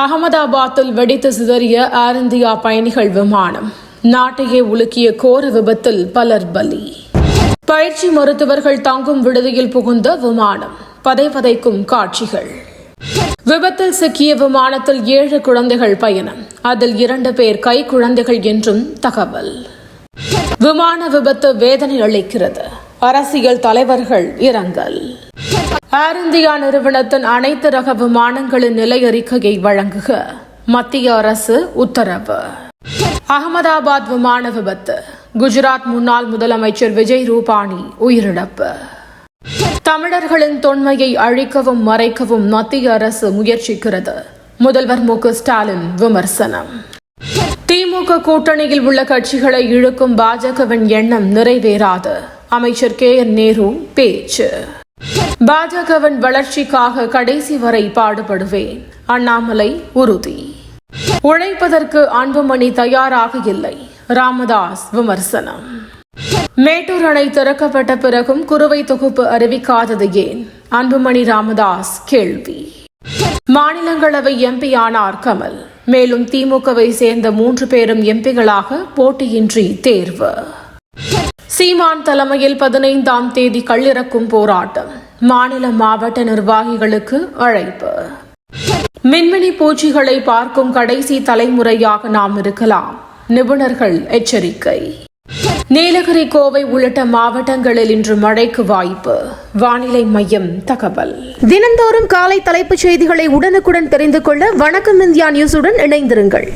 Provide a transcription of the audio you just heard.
அகமதாபாத்தில் வெடித்து சிதறிய ஏர் இந்தியா பயணிகள் விமானம். நாட்டையே உலுக்கிய கோர விபத்தில் பலர் பலி. பயிற்சி மருத்துவர்கள் தங்கும் விடுதியில் புகுந்த விமானம். பதை பதைக்கும் காட்சிகள். விபத்தில் சிக்கிய விமானத்தில் ஏழு குழந்தைகள் பயணம். அதில் இரண்டு பேர் கை குழந்தைகள் என்றும் தகவல். விமான விபத்து வேதனை அளிக்கிறது. அரசியல் தலைவர்கள் இரங்கல். ஏர் இந்தியா நிறுவனத்தின் அனைத்து ரக விமானங்களின் நிலை அறிக்கையை வழங்குக. மத்திய அரசு உத்தரவு. அகமதாபாத் விமான விபத்து. குஜராத் முன்னாள் முதலமைச்சர் விஜய் ரூபானி உயிரிழப்பு. தமிழர்களின் தொன்மையை அழிக்கவும் மறைக்கவும் மத்திய அரசு முயற்சிக்கிறது. முதல்வர் மு ஸ்டாலின் விமர்சனம். திமுக கூட்டணியில் உள்ள கட்சிகளை இழுக்கும் பாஜகவின் எண்ணம் நிறைவேறாது. அமைச்சர் கே. என். நேரு பேச்சு. பாஜகவின் வளர்ச்சிக்காக கடைசி வரை பாடுபடுவேன். அண்ணாமலை உறுதி. உழைப்பதற்கு அன்புமணி தயாராக இல்லை. ராமதாஸ் விமர்சனம். மேட்டூர் அணை திறக்கப்பட்ட பிறகும் குறுவை தொகுப்பு அறிவிக்காதது ஏன்? அன்புமணி ராமதாஸ் கேள்வி. மாநிலங்களவை எம்பி ஆனார் கமல். மேலும் திமுகவை சேர்ந்த மூன்று பேரும் எம்பிகளாக போட்டியின்றி தேர்வு. சீமான் தலைமையில் பதினைந்தாம் தேதி கள்ளிறக்கும் போராட்டம். மாநில மாவட்ட நிர்வாகிகளுக்கு அழைப்பு. மின்மினி பூச்சிகளை பார்க்கும் கடைசி தலைமுறையாக நாம் இருக்கலாம். நிபுணர்கள் எச்சரிக்கை. நீலகிரி கோவை உள்ளிட்ட மாவட்டங்களில் இன்று மழைக்கு வாய்ப்பு. வானிலை மையம் தகவல். தினந்தோறும் காலை தலைப்புச் செய்திகளை உடனுக்குடன் தெரிந்து கொள்ள வணக்கம் இந்தியா நியூஸுடன் இணைந்திருங்கள்.